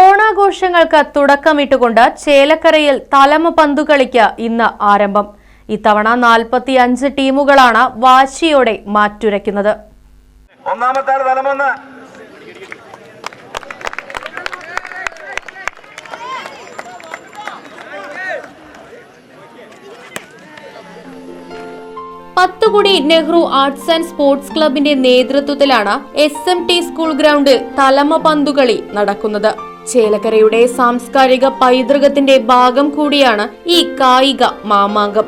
ഓണാഘോഷങ്ങൾക്ക് തുടക്കമിട്ടുകൊണ്ട് ചേലക്കരയിൽ തലമ പന്തുകളിക്ക് ഇന്ന് ആരംഭം. ഇത്തവണ നാൽപ്പത്തി അഞ്ച് ടീമുകളാണ് വാശിയോടെ മാറ്റുരയ്ക്കുന്നത്. ഒന്നാമത്തെ തലമൊന്ന്. പത്തുകുടി നെഹ്റു ആർട്സ് ആൻഡ് സ്പോർട്സ് ക്ലബിന്റെ നേതൃത്വത്തിലാണ് എസ് എം ടി സ്കൂൾ ഗ്രൗണ്ടിൽ തലമ പന്തുകളി നടക്കുന്നത്. ചേലക്കരയുടെ സാംസ്കാരിക പൈതൃകത്തിന്റെ ഭാഗം കൂടിയാണ് ഈ കായിക മാമാങ്കം.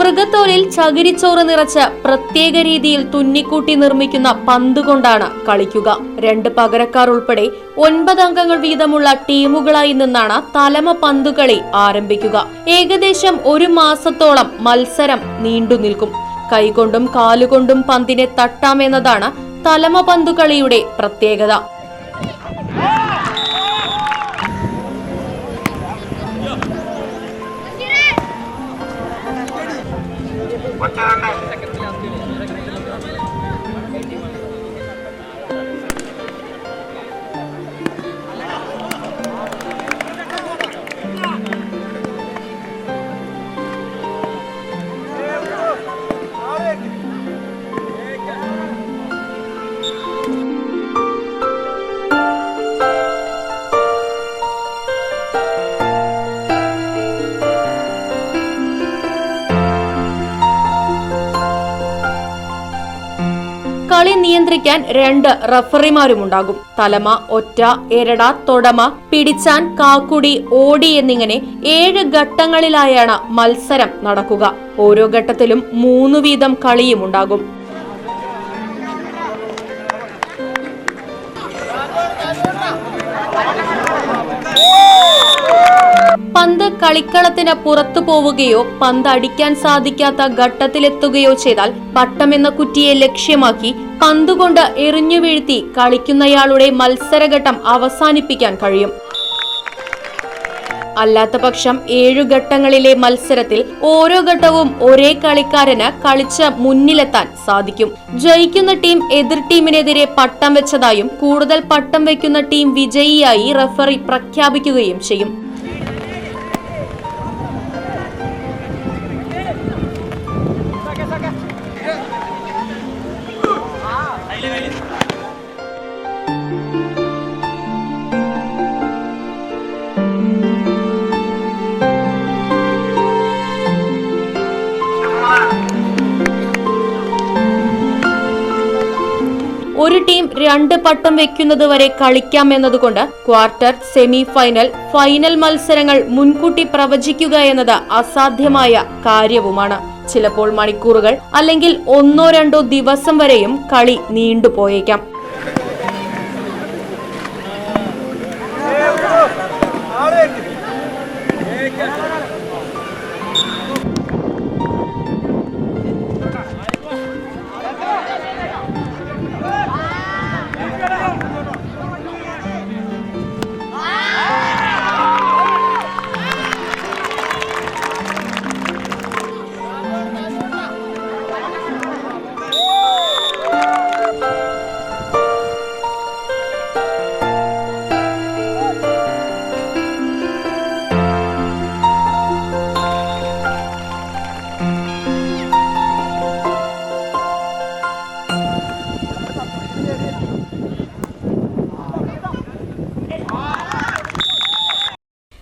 മൃഗത്തോലിൽ ചകിരിച്ചോറ് നിറച്ച് പ്രത്യേക രീതിയിൽ തുന്നിക്കൂട്ടി നിർമ്മിക്കുന്ന പന്ത് കൊണ്ടാണ് കളിക്കുക. രണ്ട് പകരക്കാർ ഉൾപ്പെടെ ഒൻപത് അംഗങ്ങൾ വീതമുള്ള ടീമുകളായി നിന്നാണ് തലമ പന്തുകളി ആരംഭിക്കുക. ഏകദേശം ഒരു മാസത്തോളം മത്സരം നീണ്ടു നിൽക്കും. കൈകൊണ്ടും കാലുകൊണ്ടും പന്തിനെ തട്ടാമെന്നതാണ് തലമ പന്തുകളിയുടെ പ്രത്യേകത. കളി നിയന്ത്രിക്കാൻ രണ്ട് റഫറിമാരുമുണ്ടാകും. തലമ ഒറ്റ എരട തൊടമ പിടിച്ചാൻ കാക്കുടി ഓടി എന്നിങ്ങനെ ഏഴ് ഘട്ടങ്ങളിലായാണ് മത്സരം നടക്കുക. ഓരോ ഘട്ടത്തിലും മൂന്ന് വീതം കളിയുമുണ്ടാകും കളിക്കളത്തിന് പുറത്തു പോവുകയോ പന്ത് അടിക്കാൻ സാധിക്കാത്ത ഘട്ടത്തിലെത്തുകയോ ചെയ്താൽ പട്ടമെന്ന കുറ്റിയെ ലക്ഷ്യമാക്കി പന്തുകൊണ്ട് എറിഞ്ഞു വീഴ്ത്തി കളിക്കുന്നയാളുടെ മത്സരഘട്ടം അവസാനിപ്പിക്കാൻ കഴിയും. അല്ലാത്ത പക്ഷം ഏഴു ഘട്ടങ്ങളിലെ മത്സരത്തിൽ ഓരോ ഘട്ടവും ഒരേ കളിക്കാരന് കളിച്ച് മുന്നിലെത്താൻ സാധിക്കും. ജയിക്കുന്ന ടീം എതിർ ടീമിനെതിരെ പട്ടം വെച്ചതായും കൂടുതൽ പട്ടം വെക്കുന്ന ടീം വിജയിയായി റഫറി പ്രഖ്യാപിക്കുകയും ചെയ്യും. ഒരു ടീം രണ്ട് പട്ടം വെക്കുന്നത് വരെ കളിക്കാം എന്നതുകൊണ്ട് ക്വാർട്ടർ സെമി ഫൈനൽ ഫൈനൽ മത്സരങ്ങൾ മുൻകൂട്ടി പ്രവചിക്കുക എന്നത് അസാധ്യമായ കാര്യവുമാണ്. ചിലപ്പോൾ മണിക്കൂറുകൾ അല്ലെങ്കിൽ ഒന്നോ രണ്ടോ ദിവസം വരെയും കളി നീണ്ടുപോയേക്കാം.